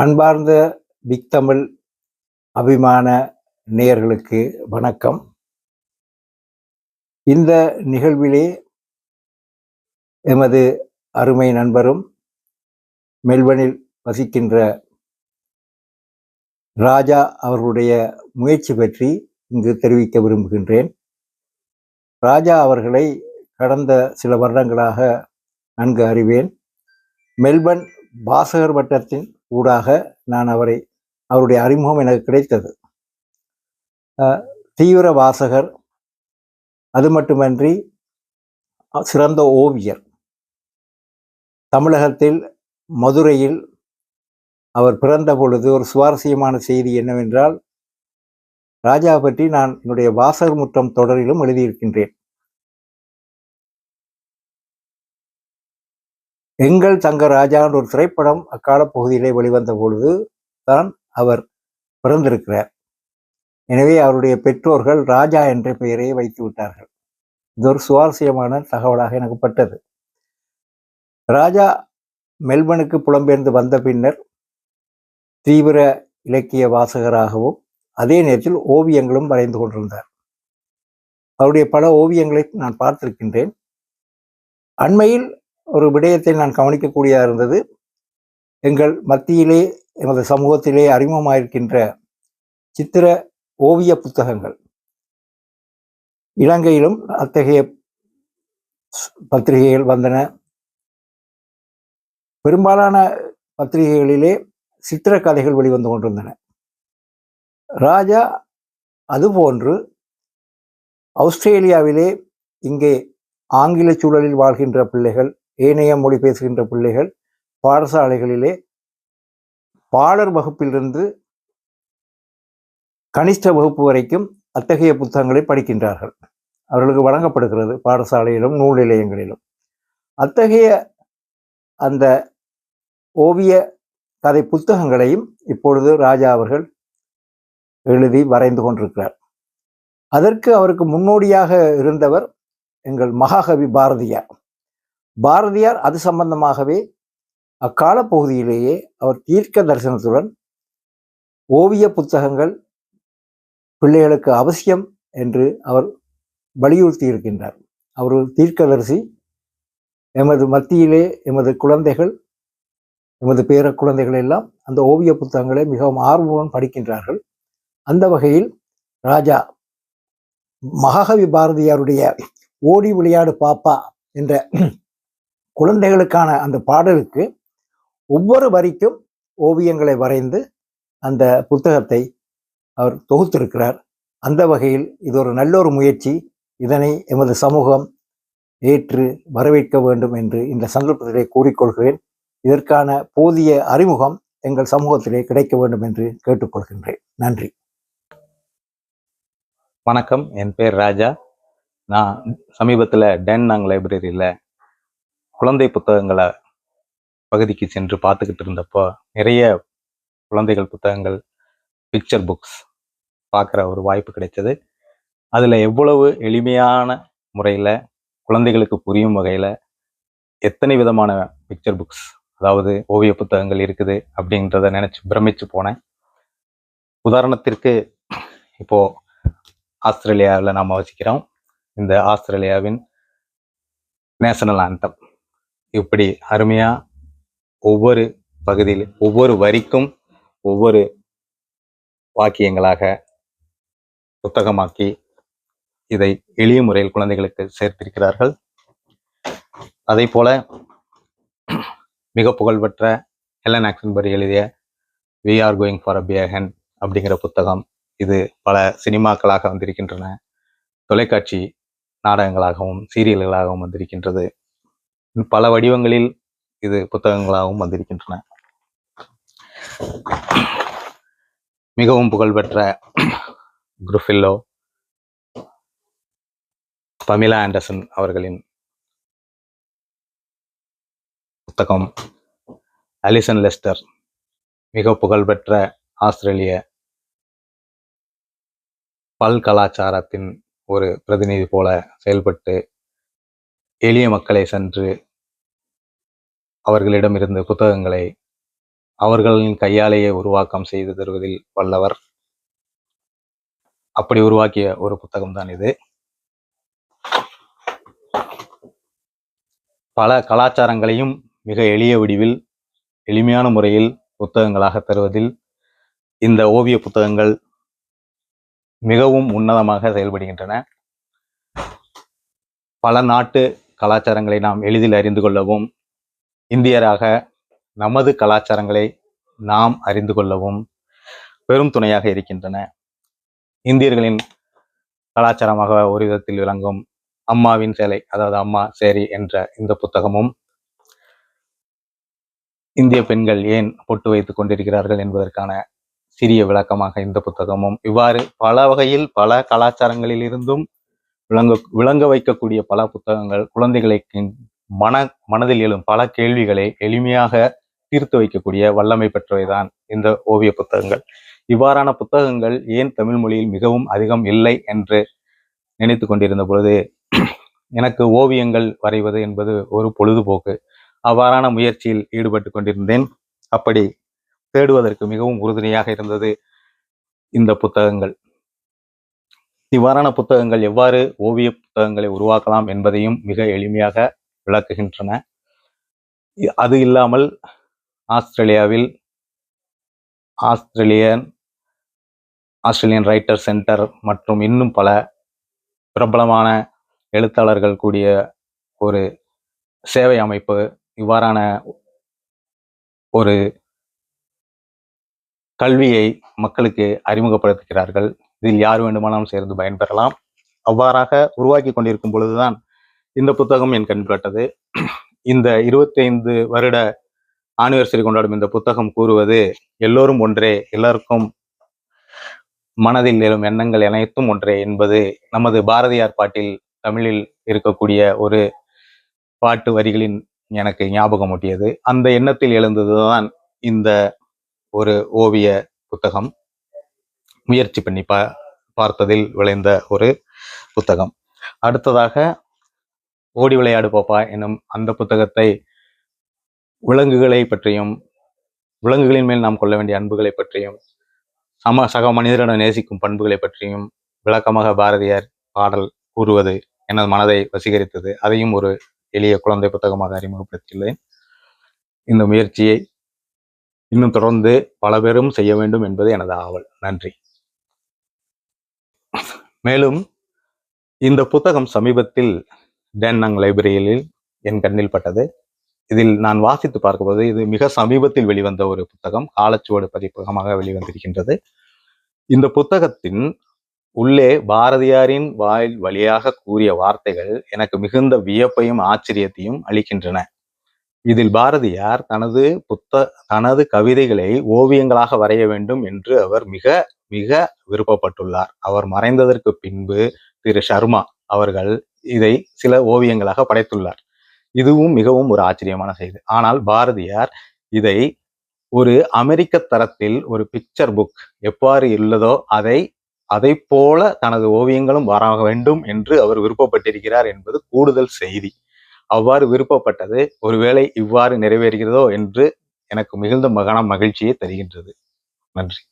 அன்பார்ந்த பிக் தமிழ் அபிமான நேயர்களுக்கு வணக்கம். இந்த நிகழ்விலே எமது அருமை நண்பரும் மெல்பனில் வசிக்கின்ற ராஜா அவர்களுடைய முயற்சி பற்றி இங்கு தெரிவிக்க விரும்புகின்றேன். ராஜா அவர்களை கடந்த சில வருடங்களாக நன்கு அறிவேன். மெல்பர்ன் பாசகர் வட்டத்தின் ஊடாக நான் அவரை அவருடைய அறிமுகம் எனக்கு கிடைத்தது. தீவிர வாசகர் அது மட்டுமன்றி சிறந்த ஓவியர். தமிழகத்தில் மதுரையில் அவர் பிறந்த பொழுது ஒரு சுவாரஸ்யமான செய்தி என்னவென்றால் ராஜா பற்றி நான் என்னுடைய வாசகர் முற்றம் தொடரிலும் எழுதியிருக்கின்றேன். எங்கள் தங்க ராஜா ஒரு திரைப்படம் அக்கால பகுதியிலே வெளிவந்த பொழுது தான் அவர் பிறந்திருக்கிறார். எனவே அவருடைய பெற்றோர்கள் ராஜா என்ற பெயரையே வைத்து விட்டார்கள். இது ஒரு சுவாரஸ்யமான தகவலாக எனக்கு பட்டது. ராஜா மெல்பனுக்கு புலம்பெயர்ந்து வந்த பின்னர் தீவிர இலக்கிய வாசகராகவும் அதே நேரத்தில் ஓவியங்களும் வரைந்து கொண்டிருந்தார். அவருடைய பல ஓவியங்களை நான் பார்த்திருக்கின்றேன். அண்மையில் ஒரு விடயத்தை நான் கவனிக்கக்கூடியதாக இருந்தது. எங்கள் மத்தியிலே எமது சமூகத்திலே அறிமுகமாயிருக்கின்ற சித்திர ஓவிய புத்தகங்கள். இலங்கையிலும் அத்தகைய பத்திரிகைகள் வந்தன. பெரும்பாலான பத்திரிகைகளிலே சித்திர கதைகள் வெளிவந்து கொண்டிருந்தன. ராஜா அதுபோன்று ஆஸ்திரேலியாவிலே இங்கே ஆங்கில சூழலில் வாழ்கின்ற பிள்ளைகள் ஏனைய மொழி பேசுகின்ற பிள்ளைகள் பாடசாலைகளிலே பாடர் வகுப்பிலிருந்து கனிஷ்ட வகுப்பு வரைக்கும் அத்தகைய புத்தகங்களை படிக்கின்றார்கள். அவர்களுக்கு வழங்கப்படுகிறது பாடசாலையிலும் நூல் நிலையங்களிலும். அத்தகைய அந்த ஓவிய கதை புத்தகங்களையும் இப்பொழுது ராஜா அவர்கள் எழுதி வரைந்து கொண்டிருக்கிறார். அதற்கு அவருக்கு முன்னோடியாக இருந்தவர் எங்கள் மகாகவி பாரதியார். பாரதியார் அது சம்பந்தமாகவே அக்கால பகுதியிலேயே அவர் தீர்க்க தரிசனத்துடன் ஓவிய புத்தகங்கள் பிள்ளைகளுக்கு அவசியம் என்று அவர் வலியுறுத்தி இருக்கின்றார் அவர் தீர்க்கதரிசி. எமது மத்தியிலே எமது குழந்தைகள் எமது பேர குழந்தைகள் எல்லாம் அந்த ஓவிய புத்தகங்களை மிகவும் ஆர்வமுடன் படிக்கின்றார்கள். அந்த வகையில் ராஜா மகாகவி பாரதியாருடைய ஓடி விளையாடு பாப்பா என்ற குழந்தைகளுக்கான அந்த பாடலுக்கு ஒவ்வொரு வரிக்கும் ஓவியங்களை வரைந்து அந்த புத்தகத்தை அவர் தொகுத்திருக்கிறார். அந்த வகையில் இது ஒரு நல்ல ஒரு முயற்சி. இதனை எமது சமூகம் ஏற்று வரவேற்க வேண்டும் என்று இந்த சந்தர்ப்பத்திலே கூறிக்கொள்கிறேன். இதற்கான போதிய அறிமுகம் எங்கள் சமூகத்திலே கிடைக்க வேண்டும் என்று கேட்டுக்கொள்கின்றேன். நன்றி. வணக்கம். என் பேர் ராஜா. நான் சமீபத்தில் டென்னாங் லைப்ரரியில் குழந்தை புத்தகங்களை பகுதிக்கு சென்று பார்த்துக்கிட்டு இருந்தப்போ நிறைய குழந்தைகள் புத்தகங்கள் பிக்சர் புக்ஸ் பார்க்குற ஒரு வாய்ப்பு கிடைச்சது. அதில் எவ்வளவு எளிமையான முறையில் குழந்தைகளுக்கு புரியும் வகையில் எத்தனை விதமான பிக்சர் புக்ஸ் அதாவது ஓவிய புத்தகங்கள் இருக்குது அப்படின்றத நினச்சி பிரமிச்சு போனேன். உதாரணத்திற்கு இப்போது ஆஸ்திரேலியாவில் நாம் வசிக்கிறோம். இந்த ஆஸ்திரேலியாவின் நேஷனல் ஆந்தம் இப்படி அருமையாக ஒவ்வொரு பகுதியில் ஒவ்வொரு வரிக்கும் ஒவ்வொரு வாக்கியங்களாக புத்தகமாக்கி இதை எளிய முறையில் குழந்தைகளுக்கு சேர்த்திருக்கிறார்கள். அதே போல மிக புகழ்பெற்ற ஹெலன் ஆக்சன்பரி எழுதிய we are going for a bear hunt அப்படிங்கிற புத்தகம் இது பல சினிமாக்களாக வந்திருக்கின்றன. தொலைக்காட்சி நாடகங்களாகவும் சீரியல்களாகவும் வந்திருக்கின்றது. பல வடிவங்களில் இது புத்தகங்களாகவும் வந்திருக்கின்றன. மிகவும் புகழ்பெற்ற குருஃபில்லோ பமிலா ஆண்டர்சன் அவர்களின் புத்தகம் அலிசன் லெஸ்டர் மிக புகழ்பெற்ற ஆஸ்திரேலிய பல் கலாச்சாரத்தின் ஒரு பிரதிநிதி போல செயல்பட்டு எளிய மக்களை சென்று அவர்களிடமிருந்து புத்தகங்களை அவர்களின் கையாலேயே உருவாக்கம் செய்து தருவதில் வல்லவர். அப்படி உருவாக்கிய ஒரு புத்தகம் தான் இது. பல கலாச்சாரங்களையும் மிக எளிய வடிவில் எளிமையான முறையில் புத்தகங்களாக தருவதில் இந்த ஓவிய புத்தகங்கள் மிகவும் உன்னதமாக செயல்படுகின்றன. பல நாட்டு கலாச்சாரங்களை நாம் எளிதில் அறிந்து கொள்ளவும் இந்தியராக நமது கலாச்சாரங்களை நாம் அறிந்து கொள்ளவும் பெரும் துணையாக இருக்கின்றன. இந்தியர்களின் கலாச்சாரமாக ஒரு விதத்தில் விளங்கும் அம்மாவின் சேலை அதாவது அம்மா சேரி என்ற இந்த புத்தகமும் இந்திய பெண்கள் ஏன் பொட்டு வைத்துக் கொண்டிருக்கிறார்கள் என்பதற்கான சிறிய விளக்கமாக இந்த புத்தகமும் இவ்வாறு பல வகையில் பல கலாச்சாரங்களில் இருந்தும் விளங்க விளங்க வைக்கக்கூடிய பல புத்தகங்கள் குழந்தைகளை மன மனதில் எழும் பல கேள்விகளை எளிமையாக தீர்த்து வைக்கக்கூடிய வல்லமை பெற்றவைதான் இந்த ஓவிய புத்தகங்கள். இவ்வாறான புத்தகங்கள் ஏன் தமிழ் மொழியில் மிகவும் அதிகம் இல்லை என்று நினைத்து கொண்டிருந்த பொழுது எனக்கு ஓவியங்கள் வரைவது என்பது ஒரு பொழுதுபோக்கு. அவ்வாறான முயற்சியில் ஈடுபட்டு கொண்டிருந்தேன். அப்படி தேடுவதற்கு மிகவும் உறுதுணையாக இருந்தது இந்த புத்தகங்கள். இவ்வாறான புத்தகங்கள் எவ்வாறு ஓவிய புத்தகங்களை உருவாக்கலாம் என்பதையும் மிக எளிமையாக விளக்குகின்றன. அது இல்லாமல் ஆஸ்திரேலியாவில் ஆஸ்திரேலியன் ஆஸ்திரேலியன் ரைட்டர் சென்டர் மற்றும் இன்னும் பல பிரபலமான எழுத்தாளர்கள் கூடிய ஒரு சேவை அமைப்பு இவ்வாறான ஒரு கல்வியை மக்களுக்கு அறிமுகப்படுத்துகிறார்கள். இதில் யார் வேண்டுமானாலும் சேர்ந்து பயன்பெறலாம். அவ்வாறாக உருவாக்கி கொண்டிருக்கும் பொழுதுதான் இந்த புத்தகம் என் கண்பட்டது இந்த 25 வருட ஆனிவர்சரி கொண்டாடும் இந்த புத்தகம் கூறுவது எல்லோரும் ஒன்றே எல்லாருக்கும் மனதில் எழும் எண்ணங்கள் அனைத்தும் ஒன்றே என்பது நமது பாரதியார் பாட்டில் தமிழில் இருக்கக்கூடிய ஒரு பாட்டு வரிகளின் எனக்கு ஞாபகம் ஊட்டியது அந்த எண்ணத்தில் எழுந்ததுதான் இந்த ஒரு ஓவிய புத்தகம். முயற்சி பண்ணி பா பார்த்ததில் விளைந்த ஒரு புத்தகம். அடுத்ததாக ஓடி விளையாடு பாப்பா என்னும் அந்த புத்தகத்தை விலங்குகளை பற்றியும் விலங்குகளின் மேல் நாம் கொள்ள வேண்டிய அன்புகளை பற்றியும் சம சக மனிதரிடம் நேசிக்கும் பண்புகளை பற்றியும் விளக்கமாக பாரதியார் பாடல் கூறுவது எனது மனதை வசீகரித்தது. அதையும் ஒரு எளிய குழந்தை புத்தகமாக அறிமுகப்படுத்தியுள்ளேன். இந்த முயற்சியை இன்னும் தொடர்ந்து பல பேரும் செய்ய வேண்டும் என்பது எனது ஆவல். நன்றி. மேலும் இந்த புத்தகம் சமீபத்தில் டேன்னங் லைப்ரரியில் என் கண்ணில் பட்டது. இதில் நான் வாசித்து பார்க்கும்போது இது மிக சமீபத்தில் வெளிவந்த ஒரு புத்தகம். காலச்சுவடு பதிப்பகமாக வெளிவந்திருக்கின்றது. இந்த புத்தகத்தின் உள்ளே பாரதியாரின் வாயில் வழியாக கூறிய வார்த்தைகள் எனக்கு மிகுந்த வியப்பையும் ஆச்சரியத்தையும் அளிக்கின்றன. இதில் பாரதியார் தனது புத்த தனது கவிதைகளை ஓவியங்களாக வரைய வேண்டும் என்று அவர் மிக மிக விருப்பப்பட்டுள்ளார். அவர் மறைந்ததற்கு பின்பு திரு சர்மா அவர்கள் இதை சில ஓவியங்களாக படைத்துள்ளார். இதுவும் மிகவும் ஒரு ஆச்சரியமான செய்தி. ஆனால் பாரதியார் இதை ஒரு அமெரிக்க தரத்தில் ஒரு பிக்சர் புக் எவ்வாறு உள்ளதோ அதை அதை போல தனது ஓவியங்களும் வர வேண்டும் என்று அவர் விருப்பப்பட்டிருக்கிறார் என்பது கூடுதல் செய்தி. அவ்வாறு விருப்பப்பட்டது ஒருவேளை இவ்வாறு நிறைவேறுகிறதோ என்று எனக்கு மிகுந்த மகன மகிழ்ச்சியை தருகின்றது. நன்றி.